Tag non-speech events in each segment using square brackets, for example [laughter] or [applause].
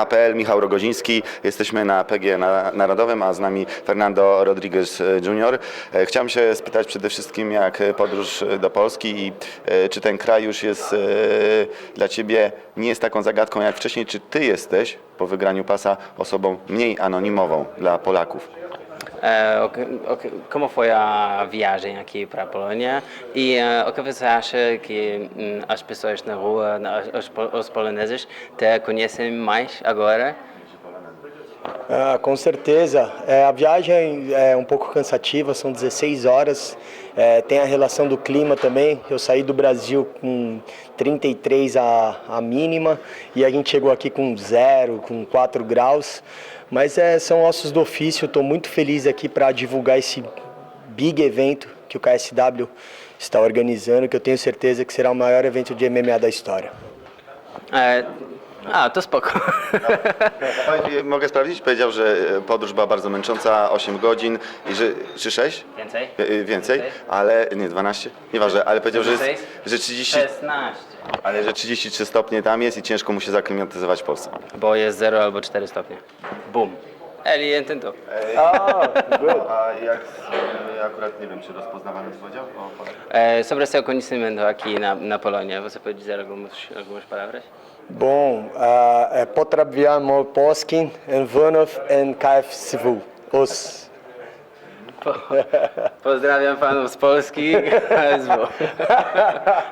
MMA.pl, Michał Rogoziński. Jesteśmy na PG na- Narodowym, a z nami Fernando Rodriguez Jr. E, Chciałem się spytać przede wszystkim, jak podróż do Polski i e, czy ten kraj już jest e, dla Ciebie nie jest taką zagadką jak wcześniej, czy Ty jesteś po wygraniu pasa osobą mniej anonimową dla Polaków? Eh, ok- ok- como foi a viagem aqui para a Polônia e eh, o que você acha que hum, as pessoas na rua, os, os poloneses, te conhecem mais agora? Ah, com certeza. É, a viagem é um pouco cansativa, são 16 horas. É, tem a relação do clima também. Eu saí do Brasil com 33 a, a mínima e a gente chegou aqui com zero, com 4 graus. Mas é, são ossos do ofício. Estou muito feliz aqui para divulgar esse big evento que o KSW está organizando, que eu tenho certeza que será o maior evento de MMA da história. E, a, to spoko. Mogę sprawdzić? Powiedział, że e, podróż była bardzo męcząca, 8 godzin, i że, czy 6? Więcej? Więcej, Więcej? ale nie 12, nieważne, ale powiedział, że, jest, że 30, 16. ale że 33 stopnie tam jest i ciężko mu się zaklimatyzować w Polsce. Bo jest 0 albo 4 stopnie. Bum. Eli entendo. A jak akurat nie wiem, czy rozpoznawany powiedział? Eh, sobre o seu conhecimento aqui na, na Polônia, você pode dizer algumas, algumas palavras? Bom, ah, é Potrabian Poskin, Envanov e KFCW. Os. Pozdrawiam panów z Polski.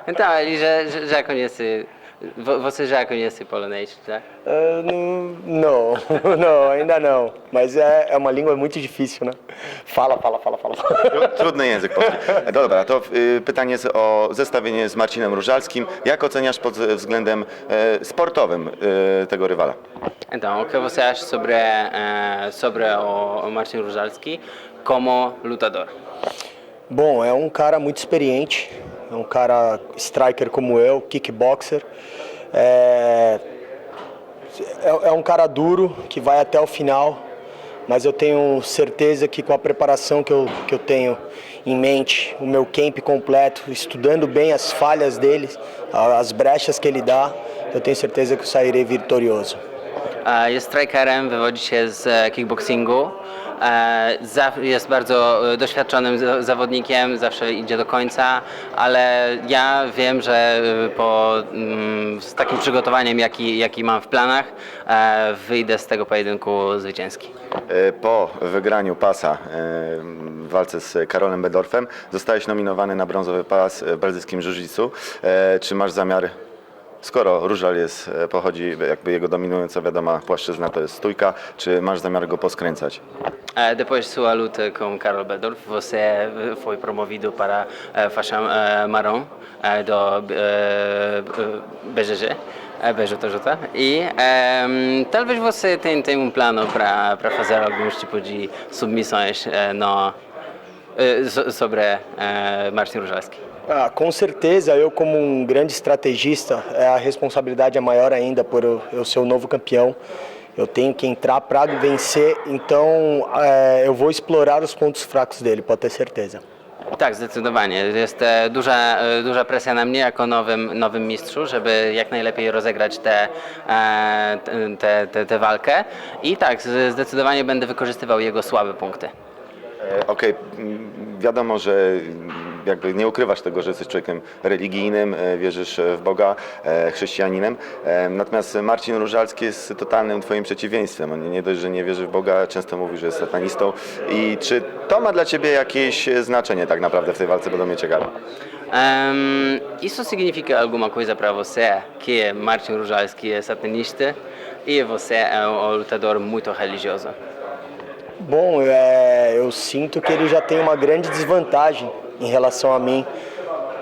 Então, ele já, já, já conhece. Vo- Você já conhece polonês, tá? Ah, não, não, [laughs] não, ainda não. Mas é, é uma língua muito difícil, né? Fala, fala, fala, fala. Tru- Trudny język Dobra, to pytanie o zestawienie z Marcinem Różalskim. Jak oceniasz pod względem sportowym tego rywala? Então, o que você acha sobre, sobre o, o Marcin Różalski como lutador? Bom, é um cara muito experiente, é um cara striker como eu, kickboxer. É, é, é um cara duro que vai até o final, mas eu tenho certeza que com a preparação que eu, que eu tenho em mente, o meu camp completo, estudando bem as falhas dele, as brechas que ele dá, eu tenho certeza que eu sairei vitorioso. E, Jest strikerem, wywodzi się z e, kickboxingu. E, Jest bardzo doświadczonym za- zawodnikiem, zawsze idzie do końca, ale ja wiem, że po, mm, z takim przygotowaniem, jaki, jaki mam w planach, wyjdę z tego pojedynku zwycięski. Po wygraniu pasa w walce z Karolem Bedorfem zostałeś nominowany na brązowy pas jiu-jitsu. E, Czy masz zamiar, skoro Różal jest, e, pochodzi, jakby jego dominująca wiadoma płaszczyzna to jest stójka, czy masz zamiar go poskręcać? Eh, depois de sua luta com Carol Bedorf, você eh, foi promovido para a faixa eh, marrom eh, do eh, BGG, eh, BJJ. E talvez você tenha, um plano para fazer alguns tipos de submissões eh, no, eh, sobre eh, Marcin Różalski. Ah, com certeza, eu como um grande estrategista, é, a responsabilidade é maior ainda por eu, eu ser o novo campeão. Eu tenho que entrar para vencer, então é, eu vou explorar os pontos fracos dele, pode ter certeza. Tak, zdecydowanie. Jest duża, duża presja na mnie jako nowym, nowym mistrzu, żeby jak najlepiej rozegrać tę te, te, te, tę walkę. I tak, zdecydowanie będę wykorzystywał jego słabe punkty. E, Okej, m, wiadomo, że m, jakby nie ukrywasz tego, że jesteś człowiekiem religijnym, e, wierzysz w Boga, e, chrześcijaninem. Natomiast Marcin Różalski jest totalnym twoim przeciwieństwem. On nie dość, że nie wierzy w Boga, często mówi, że jest satanistą. I czy to ma dla ciebie jakieś znaczenie tak naprawdę w tej walce? Będą mnie ciekawe. Ehm, isso significa alguma coisa para você que Martin Różalski é satanista e você é um lutador muito religioso? Bom, é, eu sinto que ele já tem uma grande desvantagem em relação a mim,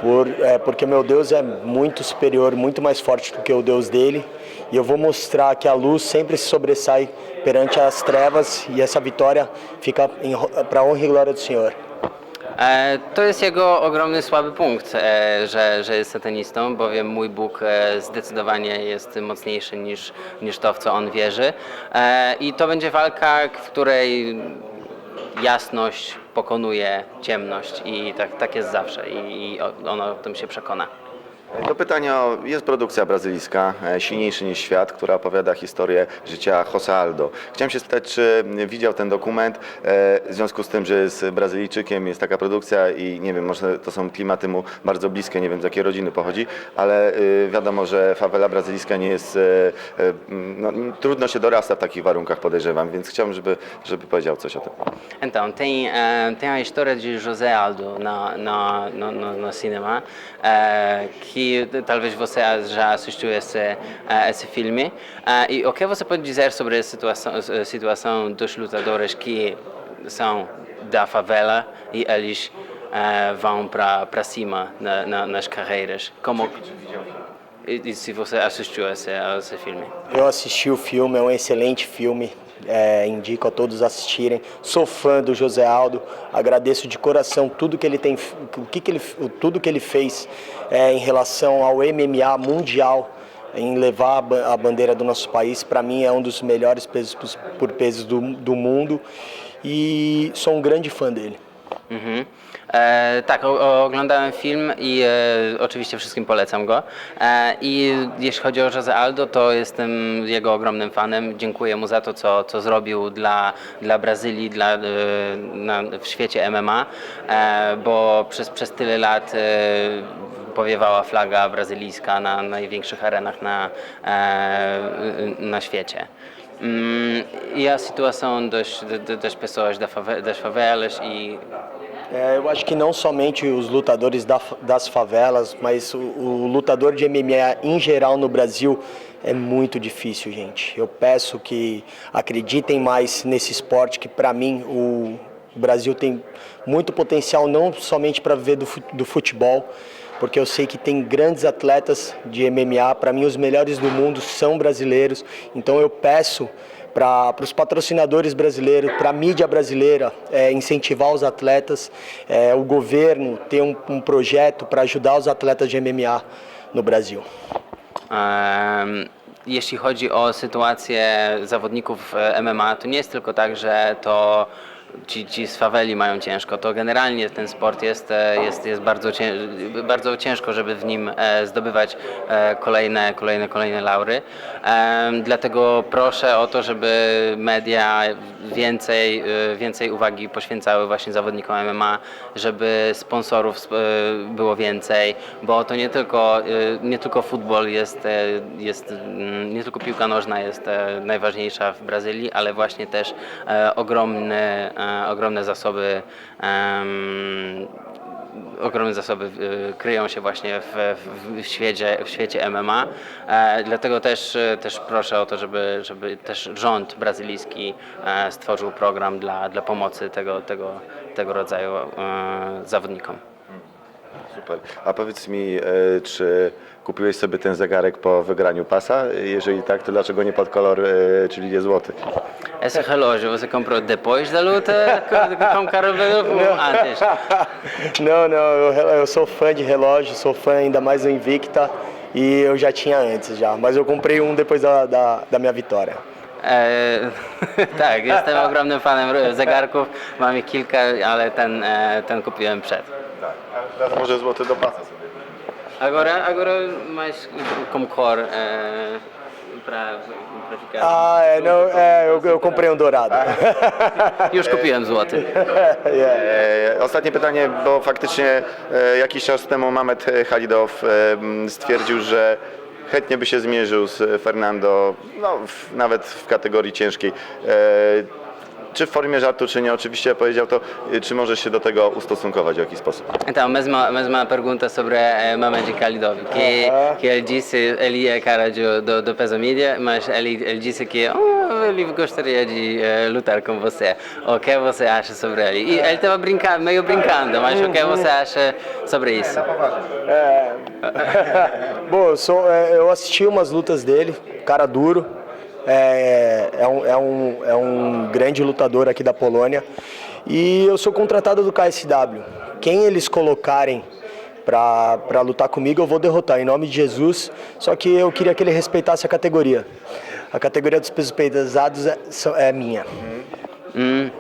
por, é, porque meu Deus é muito superior, muito mais forte do que o Deus dele, e eu vou mostrar que a luz sempre se sobressai perante as trevas e essa vitória fica para honra e glória do Senhor. E, To jest jego ogromny słaby punkt, e, że, że jest satanistą, bowiem mój Bóg e, zdecydowanie jest mocniejszy niż, niż to, w co on wierzy. I to będzie walka, w której jasność pokonuje ciemność i tak, tak jest zawsze i, i on o tym się przekona. Pytanie o, jest produkcja brazylijska, e, silniejszy niż świat, która opowiada historię życia Jose Aldo. Chciałem się spytać, czy widział ten dokument, e, w związku z tym, że jest Brazylijczykiem, jest taka produkcja i nie wiem, może to są klimaty mu bardzo bliskie, nie wiem z jakiej rodziny pochodzi, ale e, wiadomo, że fawela brazylijska nie jest, e, no, trudno się dorasta w takich warunkach podejrzewam, więc chciałbym, żeby, żeby powiedział coś o tym. Então, tem, eh, tem a história de José Aldo na, na, no, no, no cinema, eh, que talvez você já assistiu esse, esse filme. Eh, e o que você pode dizer sobre a situação, a situação dos lutadores que são da favela e eles eh, vão para cima na, na, nas carreiras? Como, e, e se você assistiu a esse, esse filme? Eu assisti o filme, é um excelente filme. é, indico a todos assistirem. Sou fã do José Aldo, agradeço de coração tudo que ele tem, o que que ele, tudo que ele fez é, em relação ao MMA mundial, em levar a ba- a bandeira do nosso país. Para mim é um dos melhores pesos por- pesos do, do mundo e sou um grande fã dele. Mhm. E, tak, oglądałem film i e, oczywiście wszystkim polecam go. E, I jeśli chodzi o Jose Aldo, to jestem jego ogromnym fanem. Dziękuję mu za to, co, co zrobił dla, dla Brazylii, dla, e, na, w świecie MMA, e, bo przez, przez tyle lat powiewała flaga brazylijska na największych arenach na, na świecie. E a situação das, das- pessoas das favelas e É, eu acho que não somente os lutadores da- das favelas, mas o, o lutador de MMA em geral no Brasil é muito difícil, gente. Eu peço que acreditem mais nesse esporte, que para mim o, Brasil tem muito potencial, não somente para viver do, do futebol, porque eu sei que tem grandes atletas de MMA. Para mim, os melhores do mundo são brasileiros. Então eu peço para os patrocinadores brasileiros, para a mídia brasileira, é, incentivar os atletas, é, o governo ter um, um projeto para ajudar os atletas de MMA no Brasil. Em, Jeśli chodzi o sytuację zawodników MMA, to nie jest tylko tak, że to ci, ci z faweli mają ciężko. To generalnie ten sport jest, e, jest, jest bardzo, bardzo ciężko, żeby w nim e, zdobywać e, kolejne, kolejne, kolejne laury. Dlatego proszę o to, żeby media więcej, więcej uwagi poświęcały właśnie zawodnikom MMA, żeby sponsorów sp- było więcej, bo to nie tylko, nie tylko futbol jest, jest, mm, nie tylko piłka nożna jest najważniejsza w Brazylii, ale właśnie też e, ogromne, e, ogromne zasoby ogromne zasoby y, kryją się właśnie w, w, świecie, w świecie MMA. E, dlatego też, e, też proszę o to, żeby, żeby też rząd brazylijski e, stworzył program dla, dla pomocy tego, tego, tego rodzaju e, zawodnikom. Super. A powiedz mi, e, czy kupiłeś sobie ten zegarek po wygraniu pasa? Jeżeli tak, to dlaczego nie pod kolor, e, czyli nie złoty? Esse relógio você comprou depois da luta com, Bedolfo ou antes? Não, não, eu, sou fã de relógio, sou fã ainda mais do Invicta e eu já tinha antes já, mas eu comprei um depois da, da, da minha vitória. E, [laughs] tak, jestem ogromnym fanem zegarków. Mam ich kilka, ale ten, e, ten kupiłem przed. Tak. A teraz może złoty do pasa sobie. Agora, agora mais como cor eh, para para ficar. Ah, é, não, é, eu, eu comprei um dourado. [laughs] Już kupiłem złoty. [laughs] É. E, Ostatnie pytanie, bo faktycznie e, jakiś czas temu Mamet Halidow e, m, stwierdził, że chętnie by się zmierzył z Fernando, no, w, nawet w kategorii ciężkiej. E, Czy w formie żartu, czy nie, oczywiście powiedział to, czy możesz się do tego ustosunkować w jakiś sposób? Então, mesma mesma pergunta sobre eh, Mamed Khalidov, que Aham. que ele disse, ele é cara de, do, do peso mídia, mas ele ele disse que oh, ele gostaria de eh, lutar com você. O que você acha sobre ele? E ele estava brincando, meio brincando, mas o que você acha sobre isso? É. [laughs] Bom, eu, sou, é, eu assisti umas lutas dele, cara duro. É, é, um, é, um, é um grande lutador aqui da Polônia. E eu sou contratado do KSW. Quem eles colocarem para lutar comigo, eu vou derrotar, em nome de Jesus. Só que eu queria que ele respeitasse a categoria. A categoria dos pesos pesados é, é minha. Mm.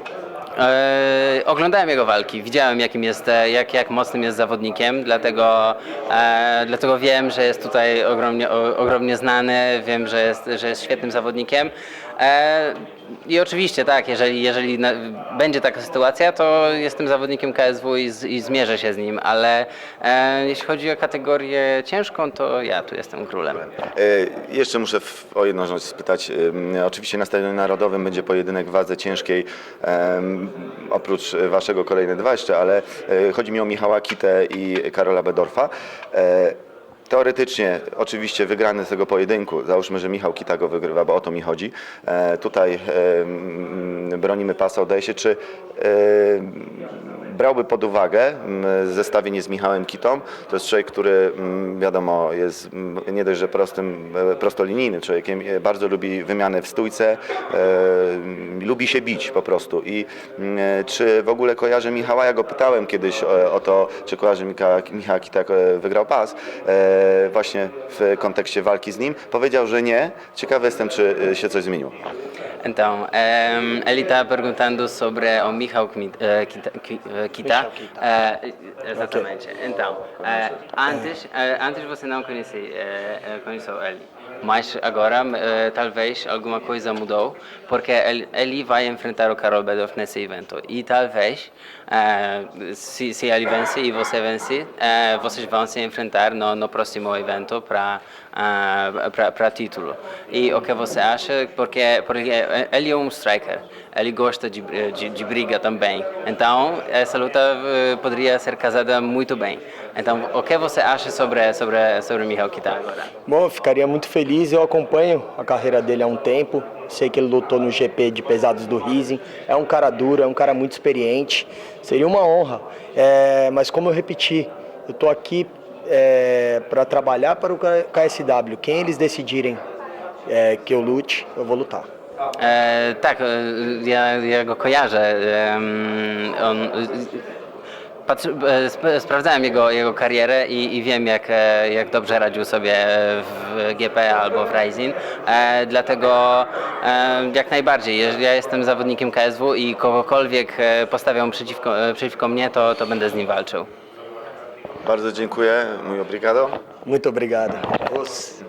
E, oglądałem jego walki, widziałem jakim jest, e, jak, jak mocnym jest zawodnikiem, dlatego, e, dlatego wiem, że jest tutaj ogromnie, o, ogromnie znany, wiem, że jest, że jest świetnym zawodnikiem. E, I oczywiście tak, jeżeli, jeżeli będzie taka sytuacja, to jestem zawodnikiem KSW i, z, i zmierzę się z nim, ale e, jeśli chodzi o kategorię ciężką, to ja tu jestem królem. E, Jeszcze muszę w, o jedną rzecz spytać. Ym, Oczywiście na Stadionie Narodowym będzie pojedynek w wadze ciężkiej, em, oprócz waszego kolejne dwa jeszcze, ale e, chodzi mi o Michała Kitę i Karola Bedorfa. E, Teoretycznie, oczywiście wygrany z tego pojedynku, załóżmy, że Michał Kita go wygrywa, bo o to mi chodzi. E, tutaj e, bronimy pasa, oddaje się, czy e, brałby pod uwagę mm, zestawienie z Michałem Kitą. To jest człowiek, który mm, wiadomo jest mm, nie dość, że prostym, e, prostolinijnym człowiekiem, e, bardzo lubi wymianę w stójce, e, lubi się bić po prostu. I czy w ogóle kojarzy Michała? Ja go pytałem kiedyś o, to, czy kojarzy Michała, Michała Kita, wygrał pas, właśnie w kontekście walki z nim. Powiedział, że nie. Ciekawy jestem, czy się coś zmieniło. Então, ehm, ele está perguntando sobre o eh, Kita. Ki- eh, Kita. Eh, exatamente. Então, eh, antes, eh, antes você não conhecia, conheceu ele, mas agora talvez alguma coisa mudou, porque ele, ele vai enfrentar o Karol Bedorf nesse evento. E talvez, se, se ele vence e você vence, eh, vocês vão se enfrentar no, no próximo evento para para título. E o que você acha? Porque, porque ele é um striker, ele gosta de, de, de briga também. Então, essa luta eh, poderia ser casada muito bem. Então, o que você acha sobre, sobre, sobre Michał Kita agora? Bom, ficaria muito feliz. Eu acompanho a carreira dele há um tempo. Sei que ele lutou no GP de pesados do Rising. É um cara duro, é um cara muito experiente. Seria uma honra. É, mas como eu repeti, eu estou aqui para trabalhar para o KSW. Quem eles decidirem é, que eu lute, eu vou lutar. E, tak, e, ja, ja go kojarzę. On, patrzy, e, sp- sprawdzałem jego, jego karierę i, i wiem, jak, e, jak dobrze radził sobie w GP albo w Rising. E, dlatego e, jak najbardziej, jeżeli ja jestem zawodnikiem KSW i kogokolwiek postawią przeciwko, przeciwko mnie, to, to będę z nim walczył. Bardzo dziękuję. Muy obrigado. Muito obrigado. Os-